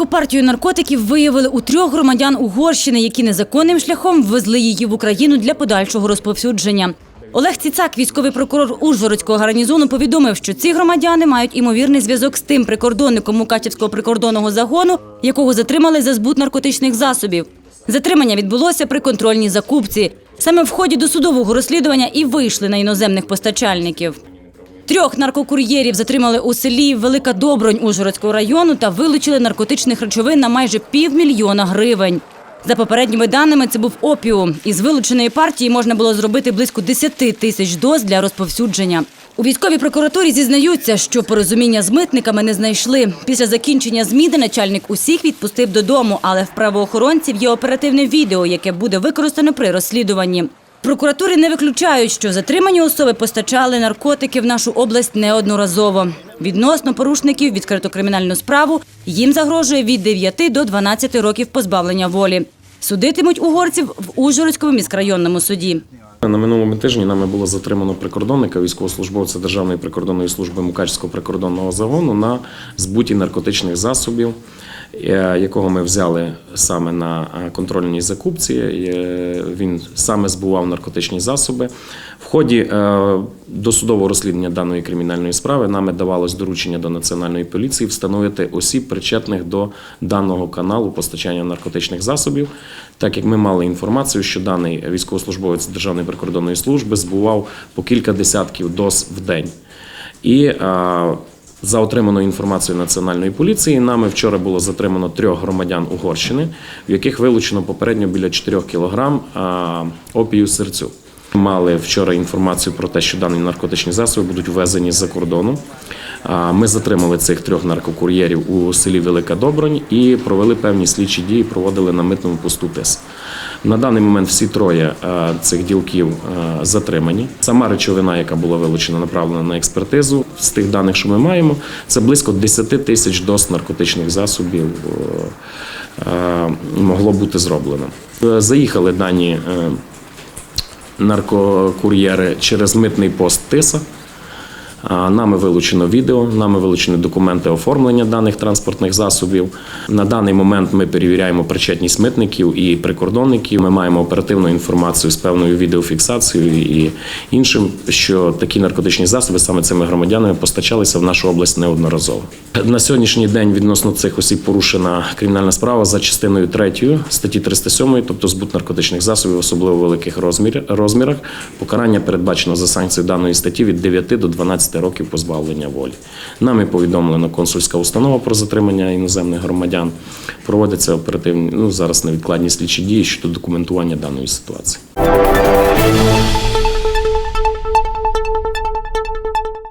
Велику партію наркотиків виявили у трьох громадян Угорщини, які незаконним шляхом ввезли її в Україну для подальшого розповсюдження. Олег Ціцак, військовий прокурор Ужгородського гарнізону, повідомив, що ці громадяни мають імовірний зв'язок з тим прикордонником Мукачівського прикордонного загону, якого затримали за збут наркотичних засобів. Затримання відбулося при контрольній закупці. Саме в ході досудового розслідування і вийшли на іноземних постачальників. Трьох наркокур'єрів затримали у селі Велика Добронь Ужгородського району та вилучили наркотичних речовин на майже півмільйона гривень. За попередніми даними, це був опіум. Із вилученої партії можна було зробити близько 10 тисяч доз для розповсюдження. У військовій прокуратурі зізнаються, що порозуміння з митниками не знайшли. Після закінчення зміни начальник усіх відпустив додому, але в правоохоронців є оперативне відео, яке буде використано при розслідуванні. Прокуратури не виключають, що затримані особи постачали наркотики в нашу область неодноразово. Відносно порушників відкрито кримінальну справу. Їм загрожує від 9 до 12 років позбавлення волі. Судитимуть угорців в Ужгородському міськрайонному суді. На минулому тижні нами було затримано прикордонника, військовослужбовця Державної прикордонної служби Мукачського прикордонного загону на збуті наркотичних засобів, е, якого ми взяли саме на е, контрольній закупці. Е, Він саме збував наркотичні засоби. В ході досудового розслідування даної кримінальної справи нами давалось доручення до національної поліції встановити осіб, причетних до даного каналу постачання наркотичних засобів, так як ми мали інформацію, що даний військовослужбовець Державної прикордонної служби збував по кілька десятків доз в день. І е, за отриманою інформацією національної поліції, нами вчора було затримано трьох громадян Угорщини, в яких вилучено попередньо біля 4 кілограм е, опію серцю. Мали вчора інформацію про те, що дані наркотичні засоби будуть ввезені з-за кордону. Ми затримали цих трьох наркокур'єрів у селі Велика Добронь і провели певні слідчі дії, проводили на митному посту ТИС. На даний момент всі троє е, цих ділків е, затримані. Сама речовина, яка була вилучена, направлена на експертизу. З тих даних, що ми маємо, це близько 10 тисяч доз наркотичних засобів е, е, могло бути зроблено. Е, Заїхали дані. Наркокур'єри через митний пост ТИСа. Нами вилучено відео, нами вилучені документи оформлення даних транспортних засобів. На даний момент ми перевіряємо причетність митників і прикордонників. Ми маємо оперативну інформацію з певною відеофіксацією і іншим, що такі наркотичні засоби саме цими громадянами постачалися в нашу область неодноразово. На сьогоднішній день відносно цих осіб порушена кримінальна справа за частиною 3 статті 307, тобто збут наркотичних засобів, особливо великих розмір- розмірах. Покарання передбачено за санкцією даної статті від 9 до 12 років позбавлення волі. Нами повідомлена консульська установа про затримання іноземних громадян. Проводяться оперативні ну зараз невідкладні слідчі дії щодо документування даної ситуації.